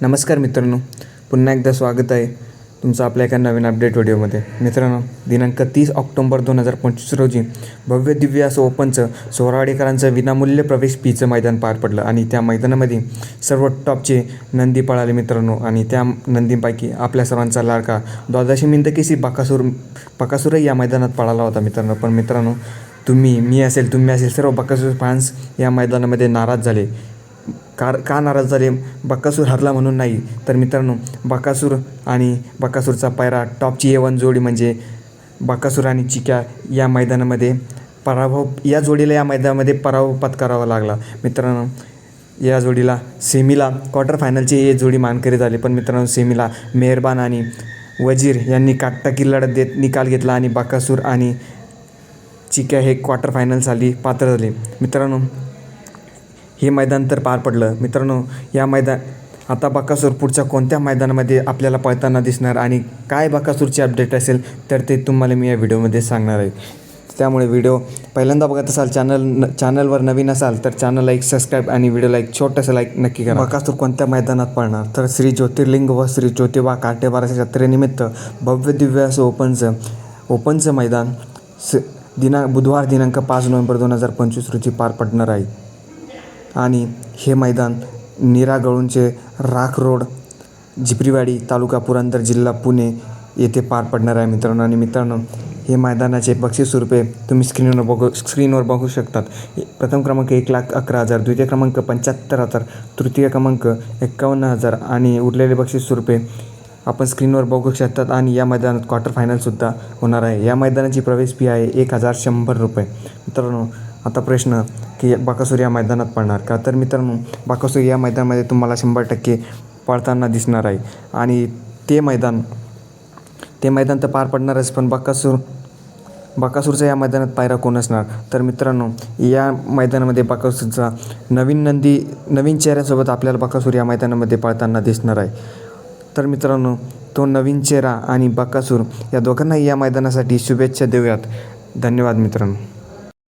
नमस्कार मित्रांनो. पुन्हा एकदा स्वागत आहे तुमचं आपल्या एका नवीन अपडेट व्हिडिओमध्ये. मित्रांनो दिनांक तीस ऑक्टोंबर दोन हजार पंचवीस रोजी भव्य दिव्य असं ओपनचं सोराडेकरांचं विनामूल्य प्रवेश पीचं मैदान पार पडलं आणि त्या मैदानामध्ये सर्व टॉपचे नंदी पळाले मित्रांनो आणि त्या नंदींपैकी आपल्या सर्वांचा लाडका द्वादशी मिंदकेसी बाकासूर बकासूर बकासूरही या मैदानात पळाला होता मित्रांनो. पण मित्रांनो तुम्ही मी असेल तुम्ही असेल सर्व बकासूर फॅन्स या मैदानामध्ये नाराज झाले. कार का नाराज झाले? बकासूर हरला म्हणून नाही. तर मित्रांनो बकासूर आणि बकासूरचा पायरा टॉपची एवन जोडी म्हणजे बकासूर आणि चिक्या या मैदानामध्ये पराभव या जोडीला या मैदानामध्ये पराभव पत्करावा लागला. मित्रांनो या जोडीला सेमीला क्वार्टर फायनलची हे जोडी मानकरी झाली. पण मित्रांनो सेमीला मेहरबान आणि वजीर यांनी काटटाकी लढत देत निकाल घेतला आणि बकासूर आणि चिक्या हे क्वार्टर फायनलसाठी पात्र झाले. मित्रांनो हे मैदान तर पार पडलं. मित्रांनो या मैदान आता बकासूर पुढच्या कोणत्या मैदानामध्ये आपल्याला पळताना दिसणार आणि काय बकासूरची अपडेट असेल तर ते तुम्हाला मी या व्हिडिओमध्ये सांगणार आहे. त्यामुळे व्हिडिओ पहिल्यांदा बघत असाल चॅनल न चॅनलवर नवीन असाल तर चॅनलला एक सबस्क्राईब आणि व्हिडिओला एक छोटंसं लाईक नक्की करा. बकासूर कोणत्या मैदानात पळणार? तर श्री ज्योतिर्लिंग व श्री ज्योतिबा काटेबाराच्या जत्रेनिमित्त भव्य दिव्य असं ओपनचं ओपनचं मैदान स दिना बुधवार दिनांक पाच नोव्हेंबर दोन हजार पंचवीस रोजी पार पडणार आहे. आणि हे मैदान नीरा गळूंचे राख रोड झिपरीवाडी तालुका पुरंदर जिल्हा पुणे येथे पार पडणार आहे मित्रांनो. आणि मित्रांनो हे मैदानाचे बक्षीस स्वरूपे तुम्ही स्क्रीनवर बघू स्क्रीनवर बघू शकतात. प्रथम क्रमांक एक लाख अकरा हजार द्वितीय क्रमांक पंच्याहत्तर हजार तृतीय क्रमांक एक्कावन्न हजार आणि उरलेले बक्षीस स्वरूपे आपण स्क्रीनवर बघू शकतात. आणि या मैदानात क्वार्टर फायनलसुद्धा होणार आहे. या मैदानाची प्रवेश फी आहे एक हजार शंभर रुपये. मित्रांनो आता प्रश्न की बाकासूर या मैदानात पडणार का? तर मित्रांनो बाकासूर या मैदानामध्ये तुम्हाला शंभर टक्के पळताना दिसणार आहे. आणि ते मैदान ते मैदान तर पार पडणारच पण बाकासूर बाकासूरचा या मैदानात पायरा कोण असणार? तर मित्रांनो या मैदानामध्ये बाकासूरचा नवीन नंदी नवीन चेहऱ्यासोबत आपल्याला बाकासूर या मैदानामध्ये पळताना दिसणार आहे. तर मित्रांनो तो नवीन चेहरा आणि बाकासूर या दोघांनाही या मैदानासाठी शुभेच्छा देऊयात. धन्यवाद मित्रांनो.